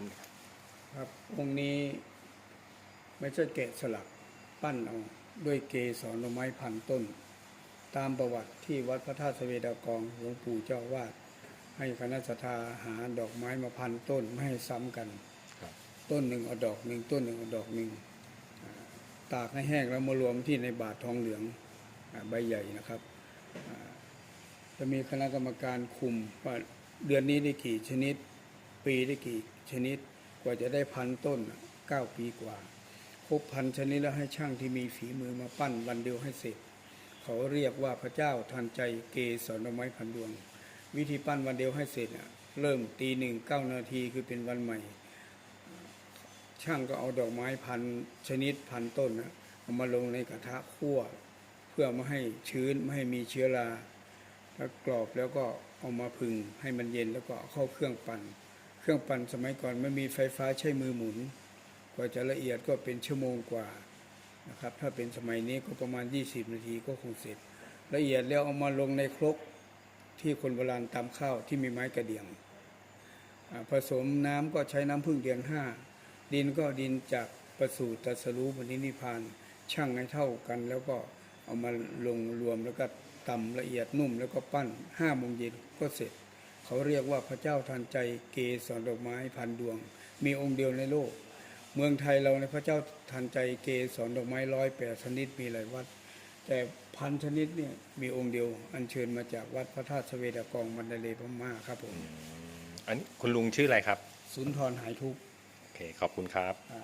คุณครับองค์นี้ไม่ใช่แกะสลักปั้นเอาด้วยเกสรดอกไม้พันต้น ตามประวัติที่วัดพระธาตุสเวดากองหลวงปู่เจ้าวาดให้คณะสัตยาหาดอกไม้มาพันต้นไม่ให้ซ้ำกันครับต้นหนึ่งเอาดอกหนึ่งต้นหนึ่งเอาดอกหนึ่งอ่าตากให้แห้งแล้วมารวมที่ในบาททองเหลืองอาใบใหญ่นะครับอ่าจะมีคณะกรรมการคุมว่าเดือนนี้ได้กี่ชนิด ปีได้กี่ชนิดกว่าจะได้พันต้นเก้าปีกว่า ครบพันชนิดแล้วให้ช่างที่มีฝีมือมาปั้นวันเดียวให้เสร็จ เขาเรียกว่าพระเจ้าทันใจเกสรดอกไม้พันดวง วิธีปั้นวันเดียวให้เสร็จเริ่มตีหนึ่งเก้านาทีคือเป็นวันใหม่ ช่างก็เอาดอกไม้พันชนิดพันต้นนะเอามาลงในกระทะคั่ว เพื่อไม่ให้ชื้นไม่ให้มีเชื้อราแล้วกรอบแล้วก็เอามาผึ่งให้มันเย็นแล้วก็เอาเข้าเครื่องปั่น เครื่องปั่นสมัยก่อนไม่มีไฟฟ้าใช้มือหมุน กว่าจะละเอียดก็เป็นชั่วโมงกว่านะครับถ้าเป็นสมัยนี้ก็ประมาณ 20 นาทีก็คงเสร็จ ละเอียดแล้วเอามาลงในครกที่คนโบราณตำข้าวที่มีไม้กระเดียง ผสมน้ำก็ใช้น้ำพึ่งเดือนห้าดินก็ดินจากประสูติตรัสรู้บนินิพพานช่างให้เท่ากัน แล้วก็เอามาลงรวมแล้วก็ตำละเอียดนุ่มแล้วก็ปั้นห้าโมงเย็นก็เสร็จ เขาเรียกว่าพระเจ้าทันใจเกสรดอกไม้พันดวง มีองค์เดียวในโลก เมืองไทยเราในยพระเจ้าทันใจเกสรดอกไม้ร้อยแปดชนิดมีหลายวัด แต่พันชนิดเนี่ยมีองค์เดียวอัญเชิญมาจากวัดพระธาตุสเวดากองมันดาเลพม่าครับผมอันนี้คุณลุงชื่ออะไรครับ สุนทรหายทุกข์โอเคขอบคุณครับอ่า